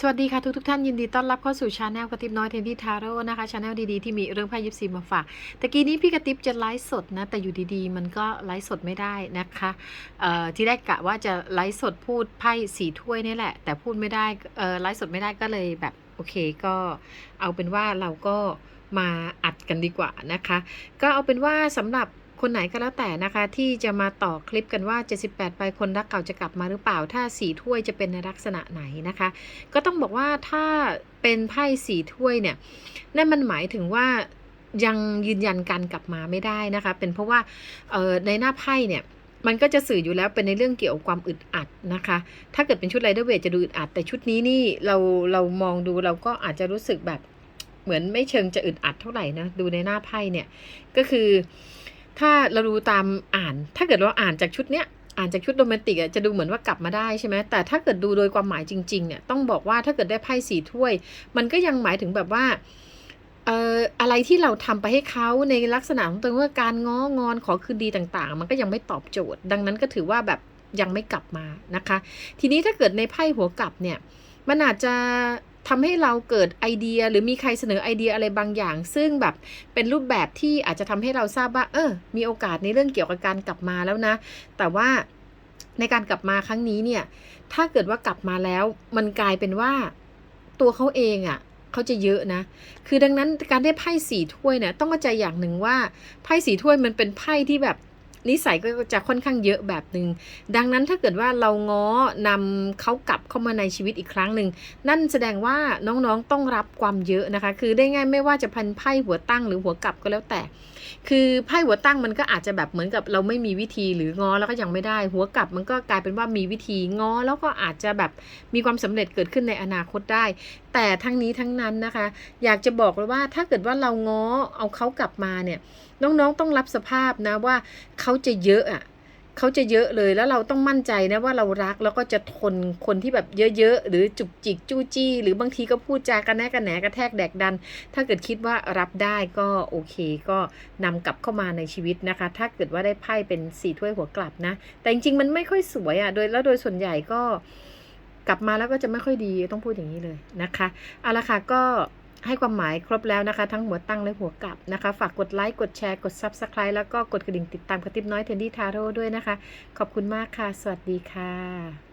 สวัสดีค่ะทุกทุกท่านยินดีต้อนรับเข้าสู่ชาแนลกระติบน้อยเทนที่ทาโร่นะคะชาแนลดีๆที่มีเรื่องไพ่ยิปซีมาฝากตะกี้นี้พี่กระติบจะไลฟ์สดนะ แต่อยู่ดีๆ มันก็ไลฟ์สดไม่ได้นะคะที่แรกกะว่าจะไลฟ์สดพูดไพ่สีถ้วยนี่แหละ แต่พูดไม่ได้ไลฟ์สดไม่ได้ก็เลยแบบโอเคก็เอาเป็นว่าเราก็มาอัดกันดีกว่านะคะ ก็เอาเป็นว่าสำหรับ คนไหนก็แล้วแต่นะคะที่จะมาต่อคลิปกันว่า 78ไปคนรักเก่าจะกลับมาหรือเปล่า ถ้าสีถ้วยจะเป็นในลักษณะไหนนะคะ ก็ต้องบอกว่าถ้าเป็นไพ่สีถ้วยเนี่ยนั่นมันหมายถึงว่ายังยืนยันการกลับมาไม่ได้นะคะ เป็นเพราะว่าออในหน้าไพ่เนี่ยมันก็จะสื่ออยู่แล้วเป็นในเรื่องเกี่ยวกับความอึดอัดนะคะ ถ้าเกิดเป็นชุดไรเดอร์เวทจะดูอึดอัด แต่ชุดนี้นี่เราเรามองดูเราก็อาจจะรู้สึกแบบเหมือนไม่เชิงจะอึดอัดเท่าไหร่นะ ดูในหน้าไพ่เนี่ย ก็คือ ถ้าเราดูตามอ่าน ถ้าเกิดเราอ่านจากชุดเนี้ยอ่านจากชุดโรแมนติกอะจะดูเหมือนว่ากลับมาได้ใช่ไหมแต่ถ้าเกิดดูโดยความหมายจริงๆเนี่ยต้องบอกว่าถ้าเกิดได้ไพ่สีถ้วย มันก็ยังหมายถึงแบบว่าเอ่ออะไรที่เราทำไปให้เขาในลักษณะของตัวว่าการง้องอนขอคืนดีต่างๆ มันก็ยังไม่ตอบโจทย์ ดังนั้นก็ถือว่าแบบยังไม่กลับมานะคะ ทีนี้ถ้าเกิดในไพ่หัวกลับเนี่ยมันอาจจะ ทำให้เราเกิดไอเดียหรือมีใครเสนอไอเดียอะไรบางอย่าง ซึ่งแบบเป็นรูปแบบที่อาจจะทำให้เราทราบว่า เออ มีโอกาสในเรื่องเกี่ยวกับการกลับมาแล้วนะ แต่ว่าในการกลับมาครั้งนี้เนี่ย ถ้าเกิดว่ากลับมาแล้วมันกลายเป็นว่าตัวเขาเองอะ่ะเขาจะเยอะนะ คือดังนั้นการได้ไพ่สีถ้วยเนี่ยต้องเข้าใจอย่างหนึ่งว่าไพ่สีถ้วยมันเป็นไพ่ที่แบบ นิสัยก็จะค่อนข้างเยอะแบบหนึง่งดังนั้นถ้าเกิดว่าเราง้อนำเขากลับเข้ามาในชีวิตอีกครั้งหนึ่งนั่นแสดงว่าน้องๆต้องรับความเยอะนะคะ คือได้ง่ายไม่ว่าจะพันไพ่หัวตั้งหรือหัวกลับก็แล้วแต่ คือไพ่หัวตั้งมันก็อาจจะแบบเหมือนกับเราไม่มีวิธีหรือง้อแล้วก็ยังไม่ได้ หัวกลับมันก็กลายเป็นว่ามีวิธีง้อแล้วก็อาจจะแบบมีความสำเร็จเกิดขึ้นในอนาคตได้ แต่ทั้งนี้ทั้งนั้นนะคะ อยากจะบอกเลยว่าถ้าเกิดว่าเราง้อเอาเขากลับมาเนี่ยน้องๆต้องรับสภาพนะว่าเขาาจะเยอะอะเขาจะเยอะเลยแล้วเราต้องมั่นใจนะว่าเรารักแล้วก็จะทนคนที่แบบเยอะๆ หรือจุกจิกจู้จี้ หรือบางทีก็พูดจากระแนะกระแหนกระแทกแดกดัน ถ้าเกิดคิดว่ารับได้ก็โอเค ก็นำกลับเข้ามาในชีวิตนะคะ ถ้าเกิดว่าได้ไพ่เป็นสี่ถ้วยหัวกลับนะ แต่จริงๆมันไม่ค่อยสวยอะโดยแล้วโดยส่วนใหญ่ก็กลับมาแล้วก็จะไม่ค่อยดีต้องพูดอย่างนี้เลยนะคะเอาละค่ะก็ ให้ความหมายครบแล้วนะคะ ทั้งหัวตั้งและหัวกลับนะคะ ฝากกดไลค์กดแชร์กด Subscribe แล้วก็กดกระดิ่งติดตามกระติบน้อยเทนดี้ทาโร่ด้วยนะคะ ขอบคุณมากค่ะ สวัสดีค่ะ